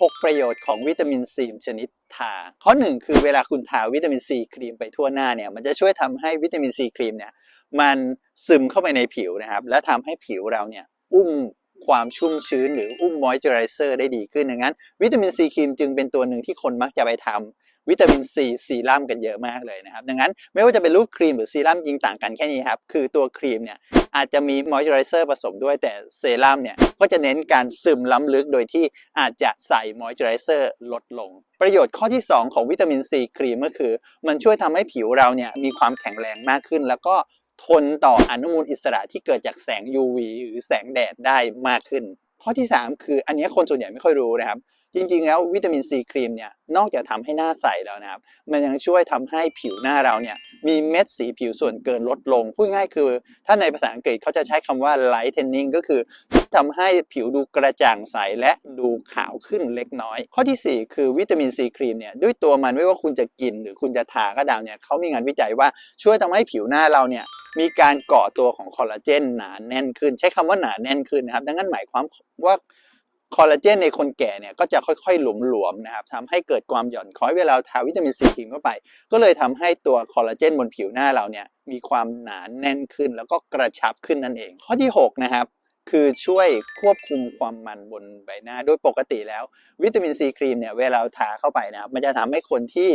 6 ประโยชน์ของวิตามินซีชนิดทา ข้อ 1 คือเวลาคุณทาวิตามินซีครีมไปทั่วหน้าเนี่ยมันจะช่วยทำให้วิตามินซีครีมเนี่ยมันซึมเข้าไปในผิวนะครับ และทำให้ผิวเราเนี่ยอุ้มความชุ่มชื้นหรืออุ้มมอยเจอไรเซอร์ได้ดีขึ้นดังนั้น วิตามินซีครีมจึงเป็นตัวหนึ่งที่คนมักจะไปทำวิตามินซีซีรั่มกันเยอะมากเลยนะครับ ดังนั้นไม่ว่าจะเป็นรูปครีมหรือซีรั่มยิงต่างกันแค่นี้ครับ คือตัวครีมเนี่ย อาจจะมีมอยส์เจอไรเซอร์ผสมด้วยแต่เซรั่มเนี่ยก็จะเน้นการซึมล้ำลึกโดยที่อาจจะใส่มอยส์เจอไรเซอร์ลดลง ประโยชน์ข้อที่ 2 ของวิตามินซีครีมก็คือ มันช่วยทำให้ผิวเราเนี่ยมีความแข็งแรงมากขึ้น แล้วก็ทนต่ออนุมูลอิสระที่เกิดจากแสง UV หรือแสงแดดได้มากขึ้น ข้อที่ 3 คืออันนี้คนส่วนใหญ่ไม่ค่อยรู้นะครับ จริงๆ แล้ววิตามินซีครีมเนี่ยนอกจากทำให้หน้าใสแล้วนะครับ มันยังช่วยทำให้ผิวหน้าเราเนี่ยมีเม็ดสีผิวส่วนเกินลดลง พูดง่ายคือ ถ้าในภาษาอังกฤษเขาจะใช้คำว่า lightening ก็คือทำให้ผิวดูกระจ่างใสและดูขาวขึ้นเล็กน้อย ข้อทีสี่4 คือวิตามินซีครีมเนี่ยด้วยตัวมันไม่ว่าคุณจะกิน หรือคุณจะทาก็ตามเนี่ยเขามีงานวิจัยว่าช่วยทำให้ผิวหน้าเราเนี่ยมีการเกาะตัวของคอลลาเจนหนาแน่นขึ้น ใช้คำว่าหนาแน่นขึ้นนะครับ ดังนั้นหมายความว่า คอลลาเจนในคนแก่เนี่ยก็จะค่อยๆ หลวมๆนะครับทำให้เกิดความหย่อนคล้อยเวลาทาวิตามินซีครีมเข้าไป ก็เลยทำให้ตัวคอลลาเจนบนผิวหน้าเราเนี่ยมีความหนาแน่นขึ้นแล้วก็กระชับขึ้นนั่นเอง ข้อที่ 6 นะครับคือช่วยควบคุมความมันบนใบหน้าโดยปกติแล้ว วิตามินซีครีมเนี่ยเวลาทาเข้าไปนะครับมันจะทำให้คนที่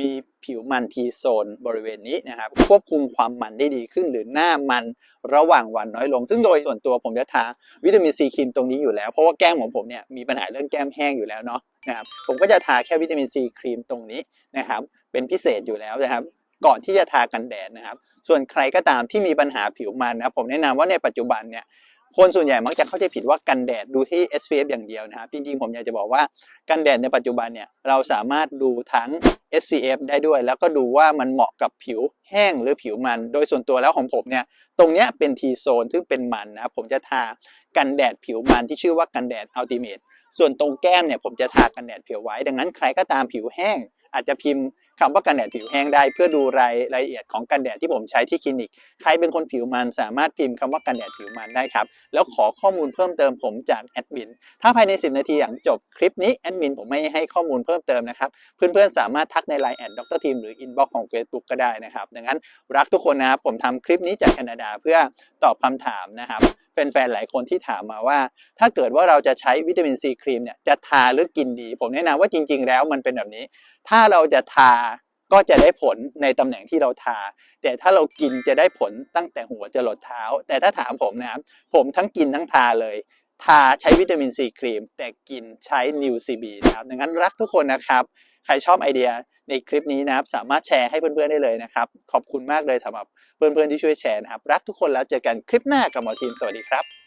มีผิวมันทีโซนบริเวณนี้นะครับควบคุมความมันได้ดีขึ้น หรือหน้ามันระหว่างวันน้อยลง ซึ่งโดยส่วนตัวผมจะทาวิตามินซีครีมตรงนี้อยู่แล้ว เพราะว่าแก้มของผมเนี่ยมีปัญหาเรื่องแก้มแห้งอยู่แล้วเนาะนะครับผมก็จะทาแค่วิตามินซีครีมตรงนี้นะครับเป็นพิเศษอยู่แล้วนะครับก่อนที่จะทากันแดดนะครับ ส่วนใครก็ตามที่มีปัญหาผิวมันนะผมแนะนำว่าในปัจจุบันเนี่ย คนส่วนใหญ่มักจะเข้าใจผิดว่ากันแดดดูที่ SPF อย่างเดียวนะครับจริงๆผมอยากจะบอกว่ากันแดดในปัจจุบันเนี่ยเราสามารถดูทั้ง SPF ได้ด้วย แล้วก็ดูว่ามันเหมาะกับผิวแห้งหรือผิวมัน โดยส่วนตัวแล้วของผมเนี่ยตรงเนี้ยเป็น T zone ซึ่งเป็นมันนะครับผมจะทากันแดดผิวมันที่ชื่อว่ากันแดด Ultimate ส่วนตรงแก้มเนี่ยผมจะทากันแดดผิวไว้ ดังนั้นใครก็ตามผิวแห้งอาจจะพิมพ์ คำว่ากันแดดผิวแห้งได้เพื่อดูรายรายละเอียดของกันแดดที่ผมใช้ที่คลินิก ใครเป็นคนผิวมันสามารถพิมพ์คำว่ากันแดดผิวมันได้ครับ แล้วขอข้อมูลเพิ่มเติมผมจากแอดมิน ถ้าภายใน 10 นาทีหลังจบคลิปนี้แอดมินผมไม่ให้ข้อมูลเพิ่มเติมนะครับ เพื่อนๆสามารถทักใน Line แอดดรทีมหรือ Inbox ของ Facebook ก็ได้นะครับ ดังนั้นรักทุกคนนะครับ ผมทำคลิปนี้จากแคนาดาเพื่อตอบคำถามนะครับแฟนๆ หลายคนที่ถามมาว่า ถ้าเกิดว่าเราจะใช้วิตามินซีครีมเนี่ยจะทาหรือกินดี ผมแนะนำว่าจริง ๆ แล้วมันเป็นแบบนี้ ถ้าเราจะทา ก็จะได้ผลในตำแหน่งที่เราทา แต่ถ้าเรากินจะได้ผลตั้งแต่หัวจะหลดเท้า แต่ถ้าถามผมนะครับผมทั้งกินทั้งทาเลย ทาใช้วิตามินซีครีม แต่กินใช้นิวซีบีนะครับ ดังนั้นรักทุกคนนะครับ ใครชอบไอเดียในคลิปนี้นะครับ สามารถแชร์ให้เพื่อนๆได้เลยนะครับ ขอบคุณมากเลยสำหรับเพื่อนๆที่ช่วยแชร์นะครับ รักทุกคนแล้วเจอกันคลิปหน้ากับหมอทีมสวัสดีครับ